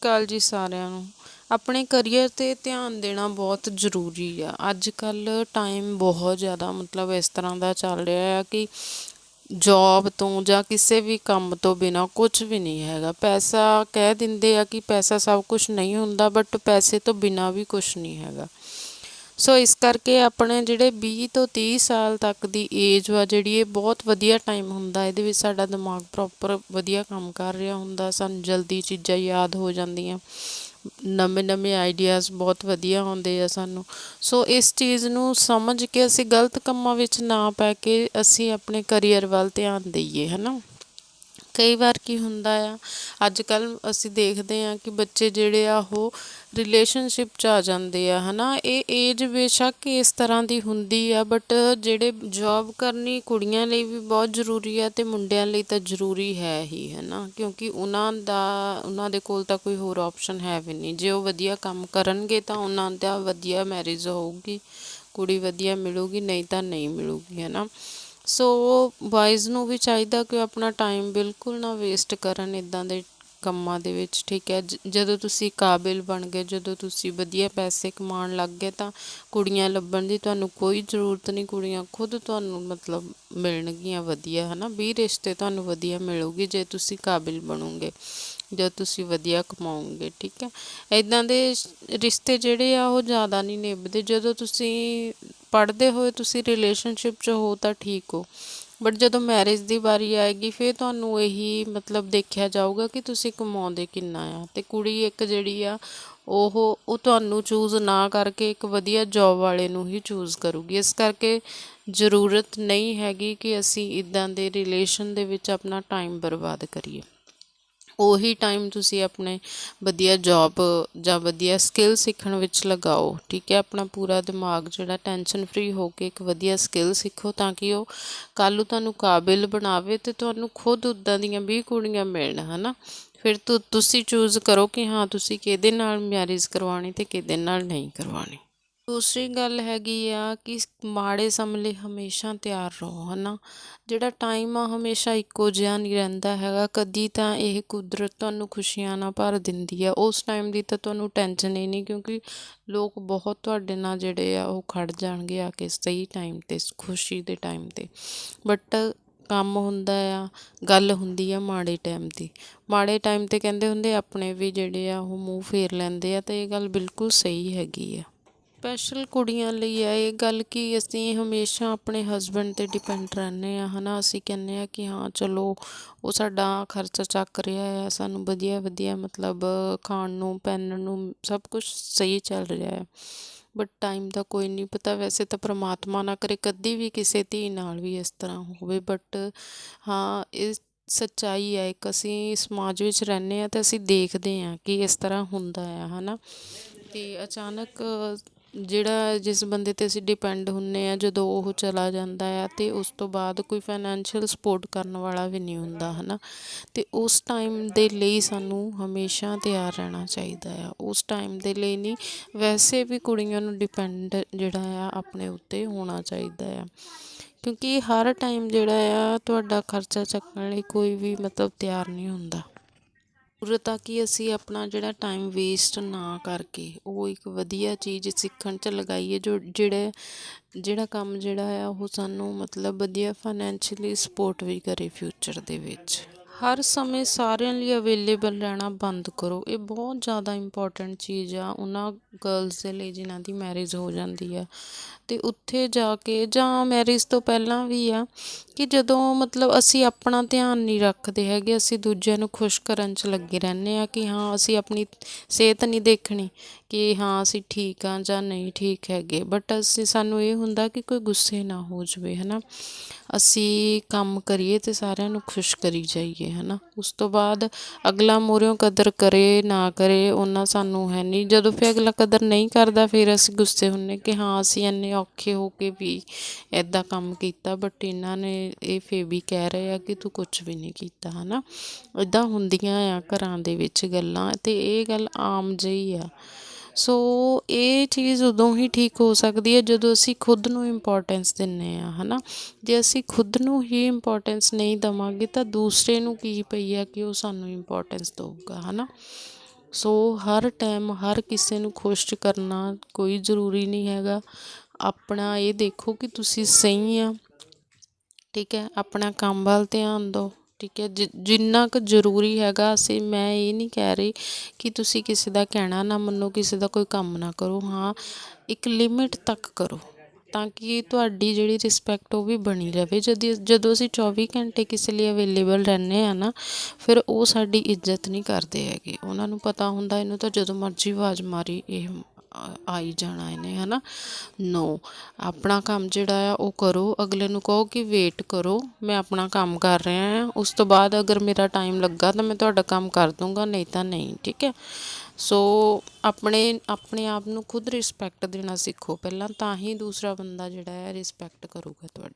ਕਾਲ ਜੀ ਸਾਰਿਆਂ ਨੂੰ। ਆਪਣੇ ਕਰੀਅਰ ਤੇ ਧਿਆਨ ਦੇਣਾ ਬਹੁਤ ਜ਼ਰੂਰੀ ਆ। ਅੱਜ ਕੱਲ ਟਾਈਮ ਬਹੁਤ ਜ਼ਿਆਦਾ ਮਤਲਬ ਇਸ ਤਰ੍ਹਾਂ ਦਾ ਚੱਲ ਰਿਹਾ ਆ ਕਿ ਜੌਬ ਤੋਂ ਜਾਂ ਕਿਸੇ ਵੀ ਕੰਮ ਤੋਂ ਬਿਨਾ ਕੁਝ ਵੀ ਨਹੀਂ ਹੈਗਾ। ਪੈਸਾ ਕਹਿ ਦਿੰਦੇ ਆ ਕਿ ਪੈਸਾ ਸਭ ਕੁਝ ਨਹੀਂ ਹੁੰਦਾ ਬਟ ਪੈਸੇ ਤੋਂ ਬਿਨਾ ਵੀ ਕੁਝ ਨਹੀਂ ਹੈਗਾ। ਸੋ ਇਸ ਕਰਕੇ ਆਪਣੇ ਜਿਹੜੇ 20 ਤੋਂ 30 ਸਾਲ ਤੱਕ ਦੀ ਏਜ ਵਾ ਜਿਹੜੀ ਇਹ ਬਹੁਤ ਵਧੀਆ ਟਾਈਮ ਹੁੰਦਾ, ਇਹਦੇ ਵਿੱਚ ਸਾਡਾ ਦਿਮਾਗ ਪ੍ਰੋਪਰ ਵਧੀਆ ਕੰਮ ਕਰ ਰਿਹਾ ਹੁੰਦਾ, ਸਾਨੂੰ ਜਲਦੀ ਚੀਜ਼ਾਂ ਯਾਦ ਹੋ ਜਾਂਦੀਆਂ। ਨਵੇਂ ਨਵੇਂ ਆਈਡੀਆਜ਼ ਬਹੁਤ ਵਧੀਆ ਆਉਂਦੇ ਆ ਸਾਨੂੰ। ਸੋ ਇਸ ਚੀਜ਼ ਨੂੰ ਸਮਝ ਕੇ ਅਸੀਂ ਗਲਤ ਕੰਮਾਂ ਵਿੱਚ ਨਾ ਪੈ ਕੇ ਅਸੀਂ ਆਪਣੇ ਕਰੀਅਰ ਵੱਲ ਧਿਆਨ ਦਈਏ, ਹਨਾ? ਕਈ ਵਾਰ ਕੀ ਹੁੰਦਾ ਆ ਅੱਜ ਕੱਲ ਅਸੀਂ ਦੇਖਦੇ ਆ ਕਿ ਬੱਚੇ ਜਿਹੜੇ ਆ ਉਹ ਰਿਲੇਸ਼ਨਸ਼ਿਪ 'ਚ ਆ ਜਾਂਦੇ ਆ, ਹਨਾ? ਇਹ ਏਜ ਬੇਸ਼ੱਕ ਇਸ ਤਰ੍ਹਾਂ ਦੀ ਹੁੰਦੀ ਆ ਬਟ ਜਿਹੜੇ ਜੌਬ ਕਰਨੀ ਕੁੜੀਆਂ ਲਈ ਵੀ ਬਹੁਤ ਜ਼ਰੂਰੀ ਆ ਤੇ ਮੁੰਡਿਆਂ ਲਈ ਤਾਂ ਜ਼ਰੂਰੀ ਹੈ ਹੀ, ਹਨਾ? ਕਿਉਂਕਿ ਉਹਨਾਂ ਦਾ, ਉਹਨਾਂ ਦੇ ਕੋਲ ਤਾਂ ਕੋਈ ਹੋਰ ਆਪਸ਼ਨ ਹੈ ਵੀ ਨਹੀਂ। ਜੇ ਉਹ ਵਧੀਆ ਕੰਮ ਕਰਨਗੇ ਤਾਂ ਉਹਨਾਂ ਦਾ ਵਧੀਆ ਮੈਰਿਜ ਹੋਊਗੀ, ਕੁੜੀ ਵਧੀਆ ਮਿਲੂਗੀ, ਨਹੀਂ ਤਾਂ ਨਹੀਂ ਮਿਲੂਗੀ, ਹਨਾ? ਸੋ ਬॉयਜ਼ ਨੂੰ ਵੀ ਚਾਹੀਦਾ ਕਿ ਆਪਣਾ ਟਾਈਮ ਬਿਲਕੁਲ ਨਾ ਵੇਸਟ ਕਰਨ ਇਦਾਂ ਦੇ ਕੰਮਾਂ ਦੇ ਵਿੱਚ, ਠੀਕ ਹੈ? ਜਦੋਂ ਤੁਸੀਂ ਕਾਬਿਲ ਬਣ ਗਏ, ਜਦੋਂ ਤੁਸੀਂ ਵਧੀਆ ਪੈਸੇ ਕਮਾਉਣ ਲੱਗ ਗਏ, ਤਾਂ ਕੁੜੀਆਂ ਲੱਭਣ ਦੀ ਤੁਹਾਨੂੰ ਕੋਈ ਜ਼ਰੂਰਤ ਨਹੀਂ, ਕੁੜੀਆਂ ਖੁਦ ਤੁਹਾਨੂੰ ਮਤਲਬ ਮਿਲਣਗੀਆਂ ਵਧੀਆ, ਹਨਾ? ਵੀ ਰਿਸ਼ਤੇ ਤੁਹਾਨੂੰ ਵਧੀਆ ਮਿਲੂਗੀ ਜੇ ਤੁਸੀਂ ਕਾਬਿਲ ਬਣੋਗੇ ਜਦ ਤੁਸੀਂ ਵਧੀਆ ਕਮਾਉਂਗੇ ਠੀਕ ਹੈ? ਇਦਾਂ ਦੇ ਰਿਸ਼ਤੇ ਜਿਹੜੇ ਆ, ਉਹ ਜ਼ਿਆਦਾ ਨਹੀਂ ਨਿਭਦੇ। ਜਦੋਂ ਤੁਸੀਂ ਪੜ੍ਹਦੇ ਹੋਏ ਤੁਸੀਂ ਰਿਲੇਸ਼ਨਸ਼ਿਪ 'ਚ ਹੋ ਤਾਂ ਠੀਕ ਹੋ। ਬਟ ਜਦੋਂ ਮੈਰਿਜ ਦੀ ਵਾਰੀ ਆਏਗੀ, ਫਿਰ ਤੁਹਾਨੂੰ ਇਹੀ ਮਤਲਬ ਦੇਖਿਆ ਜਾਊਗਾ ਕਿ ਤੁਸੀਂ ਕਮਾਉਂਦੇ ਕਿੰਨਾ ਆ। ਤੇ ਕੁੜੀ ਇੱਕ ਜਿਹੜੀ ਆ, ਉਹ ਉਹ ਤੁਹਾਨੂੰ ਚੂਜ਼ ਨਾ ਕਰਕੇ ਇੱਕ ਵਧੀਆ ਜੌਬ ਵਾਲੇ ਨੂੰ ਹੀ ਚੂਜ਼ ਕਰੂਗੀ। ਇਸ ਕਰਕੇ ਜ਼ਰੂਰਤ ਨਹੀਂ ਹੈਗੀ ਕਿ ਅਸੀਂ ਇਦਾਂ ਦੇ ਰਿਲੇਸ਼ਨ ਦੇ ਵਿੱਚ ਆਪਣਾ ਟਾਈਮ ਬਰਬਾਦ ਕਰੀਏ। ਉਹੀ ਟਾਈਮ ਤੁਸੀਂ ਆਪਣੇ ਵਧੀਆ ਜੌਬ ਜਾਂ ਵਧੀਆ ਸਕਿੱਲ ਸਿੱਖਣ ਵਿੱਚ ਲਗਾਓ, ਠੀਕ ਹੈ? ਆਪਣਾ ਪੂਰਾ ਦਿਮਾਗ ਜਿਹੜਾ ਟੈਨਸ਼ਨ ਫ੍ਰੀ ਹੋ ਕੇ ਇੱਕ ਵਧੀਆ ਸਕਿੱਲ ਸਿੱਖੋ ਤਾਂ ਕਿ ਉਹ ਕੱਲ੍ਹ ਨੂੰ ਤੁਹਾਨੂੰ ਕਾਬਿਲ ਬਣਾਵੇ ਤੇ ਤੁਹਾਨੂੰ ਖੁਦ ਉਦਾਂ ਦੀਆਂ ਵੀ ਕੁੜੀਆਂ ਮਿਲਣ, ਹਨਾ? ਫਿਰ ਤੁਸੀਂ ਚੂਜ਼ ਕਰੋ ਕਿ ਹਾਂ, ਤੁਸੀਂ ਕਿਹਦੇ ਨਾਲ ਮੈਰਿਜ ਕਰਵਾਉਣੀ ਤੇ ਕਿਹਦੇ ਨਾਲ ਨਹੀਂ ਕਰਵਾਉਣੀ। ਦੂਸਰੀ ਗੱਲ ਹੈਗੀ ਆ ਕਿ ਮਾੜੇ ਸਮੇਂ ਲਈ ਹਮੇਸ਼ਾ ਤਿਆਰ ਰਹੋ ਹੈ ਨਾ ਜਿਹੜਾ ਟਾਈਮ ਆ ਹਮੇਸ਼ਾ ਇੱਕੋ ਜਿਹਾ ਨਹੀਂ ਰਹਿੰਦਾ ਹੈਗਾ। ਕਦੀ ਤਾਂ ਇਹ ਕੁਦਰਤ ਤੁਹਾਨੂੰ ਖੁਸ਼ੀਆਂ ਨਾਲ ਭਰ ਦਿੰਦੀ ਆ। ਉਸ ਟਾਈਮ ਦੀ ਤਾਂ ਤੁਹਾਨੂੰ ਟੈਨਸ਼ਨ ਹੀ ਨਹੀਂ, ਕਿਉਂਕਿ ਲੋਕ ਬਹੁਤ ਤੁਹਾਡੇ ਨਾਲ ਜਿਹੜੇ ਆ ਉਹ ਖੜ ਜਾਣਗੇ ਆ ਕੇ ਸਹੀ ਟਾਈਮ ਤੇ, ਖੁਸ਼ੀ ਦੇ ਟਾਈਮ ਤੇ। ਬਟ ਕੰਮ ਹੁੰਦਾ ਆ, ਗੱਲ ਹੁੰਦੀ ਆ ਮਾੜੇ ਟਾਈਮ ਦੀ। ਮਾੜੇ ਟਾਈਮ ਤੇ ਕਹਿੰਦੇ ਹੁੰਦੇ ਆਪਣੇ ਵੀ ਜਿਹੜੇ ਆ ਉਹ ਮੂੰਹ ਫੇਰ ਲੈਂਦੇ ਆ, ਤੇ ਇਹ ਗੱਲ ਬਿਲਕੁਲ ਸਹੀ ਹੈਗੀ ਆ। ਸਪੈਸ਼ਲ ਕੁੜੀਆਂ ਲਈ ਹੈ ਇਹ ਗੱਲ ਕਿ ਅਸੀਂ ਹਮੇਸ਼ਾ ਆਪਣੇ ਹਸਬੈਂਡ 'ਤੇ ਡਿਪੈਂਡ ਰਹਿੰਦੇ ਹਾਂ ਹੈ ਨਾ ਅਸੀਂ ਕਹਿੰਦੇ ਹਾਂ ਕਿ ਹਾਂ, ਚਲੋ, ਉਹ ਸਾਡਾ ਖਰਚਾ ਚੱਕ ਰਿਹਾ ਹੈ, ਸਾਨੂੰ ਵਧੀਆ ਵਧੀਆ ਮਤਲਬ ਖਾਣ ਨੂੰ, ਪਹਿਨਣ ਨੂੰ ਸਭ ਕੁਝ ਸਹੀ ਚੱਲ ਰਿਹਾ ਹੈ। ਬਟ ਟਾਈਮ ਦਾ ਕੋਈ ਨਹੀਂ ਪਤਾ, ਵੈਸੇ ਤਾਂ ਪ੍ਰਮਾਤਮਾ ਨਾ ਕਰੇ, ਕਦੀ ਵੀ ਕਿਸੇ ਧੀ ਨਾਲ ਵੀ ਇਸ ਤਰ੍ਹਾਂ ਹੋਵੇ। ਬਟ ਹਾਂ, ਇਹ ਸੱਚਾਈ ਹੈ, ਇੱਕ ਅਸੀਂ ਸਮਾਜ ਵਿੱਚ ਰਹਿੰਦੇ ਹਾਂ ਤੇ ਅਸੀਂ ਦੇਖਦੇ ਹਾਂ ਕਿ ਇਸ ਤਰ੍ਹਾਂ ਹੁੰਦਾ ਆ ਹਨਾ? ਤੇ ਅਚਾਨਕ ਜਿਹੜਾ ਜਿਸ ਬੰਦੇ 'ਤੇ ਅਸੀਂ ਡਿਪੈਂਡ ਹੁੰਦੇ ਆ, ਜਦੋਂ ਉਹ ਚਲਾ ਜਾਂਦਾ ਆ, ਤੇ ਉਸ ਤੋਂ ਬਾਅਦ ਕੋਈ ਫਾਈਨੈਂਸ਼ੀਅਲ ਸਪੋਰਟ ਕਰਨ ਵਾਲਾ ਵੀ ਨਹੀਂ ਹੁੰਦਾ ਹੈ ਨਾ ਤੇ ਉਸ ਟਾਈਮ ਦੇ ਲਈ ਸਾਨੂੰ ਹਮੇਸ਼ਾ ਤਿਆਰ ਰਹਿਣਾ ਚਾਹੀਦਾ ਆ। ਉਸ ਟਾਈਮ ਦੇ ਲਈ ਨਹੀਂ, ਵੈਸੇ ਵੀ ਕੁੜੀਆਂ ਨੂੰ ਡਿਪੈਂਡ ਜਿਹੜਾ ਆ, ਆਪਣੇ ਉੱਤੇ ਹੋਣਾ ਚਾਹੀਦਾ ਆ। ਕਿਉਂਕਿ ਹਰ ਟਾਈਮ ਜਿਹੜਾ ਆ, ਤੁਹਾਡਾ ਖਰਚਾ ਚੱਕਣ ਲਈ ਕੋਈ ਵੀ ਮਤਲਬ ਤਿਆਰ ਨਹੀਂ ਹੁੰਦਾ। ਜ਼ਰੂਰਤ ਤੱਕ ਕਿ ਅਸੀਂ ਆਪਣਾ ਜਿਹੜਾ ਟਾਈਮ ਵੇਸਟ ਨਾ ਕਰਕੇ ਉਹ ਇੱਕ ਵਧੀਆ ਚੀਜ਼ ਸਿੱਖਣ 'ਚ ਲਗਾਈਏ ਜੋ ਜਿਹੜੇ, ਜਿਹੜਾ ਕੰਮ ਜਿਹੜਾ ਆ ਉਹ ਸਾਨੂੰ ਮਤਲਬ ਵਧੀਆ ਫਾਈਨੈਂਸ਼ੀਅਲੀ ਸਪੋਰਟ ਵੀ ਕਰੇ ਫਿਊਚਰ ਦੇ ਵਿੱਚ। ਹਰ ਸਮੇਂ ਸਾਰਿਆਂ ਲਈ ਅਵੇਲੇਬਲ ਰਹਿਣਾ ਬੰਦ ਕਰੋ। ਇਹ ਬਹੁਤ ਜ਼ਿਆਦਾ ਇੰਪੋਰਟੈਂਟ ਚੀਜ਼ ਆ। ਉਹਨਾਂ ਗਰਲਸ ਦੇ ਲਈ ਜਿਨ੍ਹਾਂ ਦੀ ਮੈਰਿਜ ਹੋ ਜਾਂਦੀ ਆ। ਅਤੇ ਉੱਥੇ ਜਾ ਕੇ ਜਾਂ ਮੈਰਿਜ ਤੋਂ ਪਹਿਲਾਂ ਵੀ ਆ ਕਿ ਜਦੋਂ ਮਤਲਬ ਅਸੀਂ ਆਪਣਾ ਧਿਆਨ ਨਹੀਂ ਰੱਖਦੇ ਹੈਗੇ, ਅਸੀਂ ਦੂਜਿਆਂ ਨੂੰ ਖੁਸ਼ ਕਰਨ 'ਚ ਲੱਗੇ ਰਹਿੰਦੇ ਆ ਕਿ ਹਾਂ, ਅਸੀਂ ਆਪਣੀ ਸਿਹਤ ਨਹੀਂ ਦੇਖਣੀ ਕਿ ਹਾਂ, ਅਸੀਂ ਠੀਕ ਆ ਜਾਂ ਨਹੀਂ ਠੀਕ ਹੈਗੇ। ਬਟ ਅਸੀਂ, ਸਾਨੂੰ ਇਹ ਹੁੰਦਾ ਕਿ ਕੋਈ ਗੁੱਸੇ ਨਾ ਹੋ ਜਾਵੇ ਹੈ ਨਾ ਅਸੀਂ ਕੰਮ ਕਰੀਏ ਤੇ ਸਾਰਿਆਂ ਨੂੰ ਖੁਸ਼ ਕਰੀ ਜਾਈਏ। ਹਨਾ ਉਸ ਤੋਂ ਬਾਅਦ ਅਗਲਾ ਮੋਰਿਓ ਕਦਰ ਕਰੇ, ਨਾ ਕਰੇ ਉਹਨਾਂ ਸਾਨੂੰ ਹੈ ਨਹੀਂ ਜਦੋਂ ਫਿਰ ਅਗਲਾ ਕਦਰ ਨਹੀਂ ਕਰਦਾ, ਫਿਰ ਅਸੀਂ ਗੁੱਸੇ ਹੁੰਨੇ ਕਿ ਹਾਂ, ਅਸੀਂ ਇੰਨੇ ਔਖੇ ਹੋ ਕੇ ਵੀ ਐਦਾਂ ਕੰਮ ਕੀਤਾ ਬਟ ਇਹਨਾਂ ਨੇ ਇਹ ਫੇ ਵੀ ਕਹਿ ਰਹੇ ਆ ਕਿ ਤੂੰ ਕੁਝ ਵੀ ਨਹੀਂ ਕੀਤਾ ਹਨਾ ਇਦਾਂ ਹੁੰਦੀਆਂ ਆ ਘਰਾਂ ਦੇ ਵਿੱਚ ਗੱਲਾਂ, ਤੇ ਇਹ ਗੱਲ ਆਮ ਜਿਹੀ ਆ। ਸੋ ਇਹ ਚੀਜ਼ ਉਦੋਂ ਹੀ ਠੀਕ ਹੋ ਸਕਦੀ ਹੈ ਜਦੋਂ ਅਸੀਂ ਖੁਦ ਨੂੰ ਇੰਪੋਰਟੈਂਸ ਦਿੰਨੇ ਆ, ਹਨਾ? ਜੇ ਅਸੀਂ ਖੁਦ ਨੂੰ ਹੀ ਇੰਪੋਰਟੈਂਸ ਨਹੀਂ ਦਵਾਂਗੇ ਤਾਂ ਦੂਸਰੇ ਨੂੰ ਕੀ ਪਈ ਆ ਕਿ ਉਹ ਸਾਨੂੰ ਇੰਪੋਰਟੈਂਸ ਦਊਗਾ, ਹਨਾ? ਸੋ ਹਰ ਟਾਈਮ ਹਰ ਕਿਸੇ ਨੂੰ ਖੁਸ਼ ਕਰਨਾ ਕੋਈ ਜ਼ਰੂਰੀ ਨਹੀਂ ਹੈਗਾ। ਆਪਣਾ ਇਹ ਦੇਖੋ ਕਿ ਤੁਸੀਂ ਸਹੀ ਆ, ਠੀਕ ਹੈ? ਆਪਣਾ ਕੰਮ ਵੱਲ ਧਿਆਨ ਦਿਓ। ਠੀਕ ਹੈ, ਜਿ, ਜਿੰਨਾ ਕੁ ਜ਼ਰੂਰੀ ਹੈਗਾ, ਅਸੀਂ, ਮੈਂ ਇਹ ਨਹੀਂ ਕਹਿ ਰਹੀ ਕਿ ਤੁਸੀਂ ਕਿਸੇ ਦਾ ਕਹਿਣਾ ਨਾ ਮੰਨੋ, ਕਿਸੇ ਦਾ ਕੋਈ ਕੰਮ ਨਾ ਕਰੋ। ਹਾਂ, ਇੱਕ ਲਿਮਿਟ ਤੱਕ ਕਰੋ, ਤਾਂ ਕਿ ਤੁਹਾਡੀ ਜਿਹੜੀ ਰਿਸਪੈਕਟ ਉਹ ਵੀ ਬਣੀ ਰਹੇ ਜਦ ਜਦੋਂ ਅਸੀਂ 24 ਘੰਟੇ ਕਿਸੇ ਲਈ ਅਵੇਲੇਬਲ ਰਹਿੰਦੇ ਆ ਨਾ, ਫਿਰ ਉਹ ਸਾਡੀ ਇੱਜ਼ਤ ਨਹੀਂ ਕਰਦੇ ਹੈਗੇ। ਉਹਨਾਂ ਨੂੰ ਪਤਾ ਹੁੰਦਾ, ਇਹਨੂੰ ਤਾਂ ਜਦੋਂ ਮਰਜ਼ੀ ਆਵਾਜ਼ ਮਾਰੀ, ਇਹ ਆਈ ਜਾਣਾ ਇਹਨੇ, ਹਨਾ? ਨੋ ਆਪਣਾ ਕੰਮ ਜਿਹੜਾ ਆ, ਉਹ ਕਰੋ। ਅਗਲੇ ਨੂੰ ਕਹੋ ਕਿ ਵੇਟ ਕਰੋ। ਮੈਂ ਆਪਣਾ ਕੰਮ ਕਰ ਰਿਹਾ ਹਾਂ ਉਸ ਤੋਂ ਬਾਅਦ ਅਗਰ ਮੇਰਾ ਟਾਈਮ ਲੱਗਾ ਤਾਂ ਮੈਂ ਤੁਹਾਡਾ ਕੰਮ ਕਰ ਦੂੰਗਾ, ਨਹੀਂ ਤਾਂ ਨਹੀਂ, ਠੀਕ ਹੈ? ਸੋ ਆਪਣੇ ਆਪਣੇ ਆਪ ਨੂੰ ਖੁਦ ਰਿਸਪੈਕਟ ਦੇਣਾ ਸਿੱਖੋ। ਪਹਿਲਾਂ ਤਾਂ ਹੀ ਦੂਸਰਾ ਬੰਦਾ ਜਿਹੜਾ ਹੈ ਰਿਸਪੈਕਟ ਕਰੂਗਾ ਤੁਹਾਡੀ।